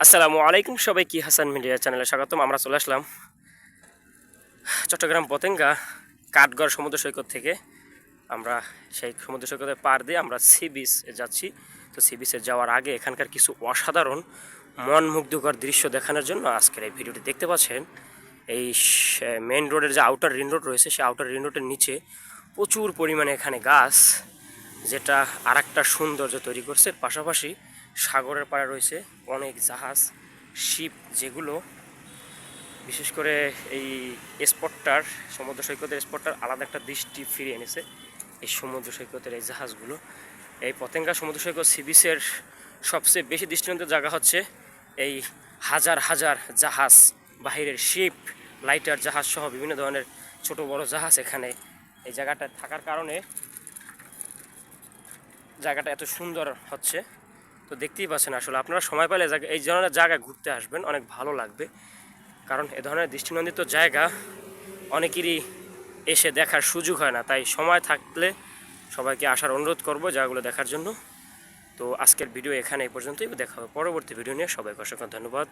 আসসালামু আলাইকুম সবাই কি হাসান মিডিয়া চ্যানেলে স্বাগতম। আমরা চলে আসলাম চট্টগ্রাম পতেঙ্গা কাঠগড় সমুদ্র সৈকত থেকে। আমরা সেই সমুদ্র সৈকতের পার দিয়ে আমরা সি বিচ যাচ্ছি। তো সি বিচে যাওয়ার আগে এখানকার কিছু অসাধারণ মন মুগ্ধকর দৃশ্য দেখানোর জন্য আজকের এই ভিডিওটি দেখতে পাচ্ছেন। এই মেন রোডের যে আউটার রিং রোড রয়েছে, সেই আউটার রিং রোডের নিচে প্রচুর পরিমাণে এখানে গাছ। যেটা আর একটা সৌন্দর্য তৈরি করছে। পাশাপাশি সাগরের পাড়ে রয়েছে অনেক জাহাজ, শিপ যেগুলো বিশেষ করে এই স্পটটার, সমুদ্র সৈকতের স্পটটার আলাদা একটা দৃষ্টি ফিরিয়ে এনেছে এই সমুদ্র সৈকতের এই জাহাজগুলো। এই পতেঙ্গা সমুদ্র সৈকত সি বিচের সবচেয়ে বেশি দৃষ্টিনন্দন জায়গা হচ্ছে এই হাজার হাজার জাহাজ, বাহিরের শিপ, লাইটার জাহাজ সহ বিভিন্ন ধরনের ছোট বড় জাহাজ এখানে এই জায়গাটা থাকার কারণে জায়গাটা এত সুন্দর হচ্ছে। তো দেখতেই পাচ্ছেন আসলে আপনারা সময় পেলে এই ধরনের জায়গায় ঘুরতে আসবেন, অনেক ভালো লাগবে। কারণ এ ধরনের দৃষ্টিনন্দিত জায়গা অনেকেরই এসে দেখার সুযোগ হয় না, তাই সময় থাকলে সবাইকে আসার অনুরোধ করব জায়গাগুলো দেখার জন্য। তো আজকের ভিডিও এখানে এই পর্যন্তই, দেখা হবে পরবর্তী ভিডিও নিয়ে। সবাইকে অসংখ্য ধন্যবাদ।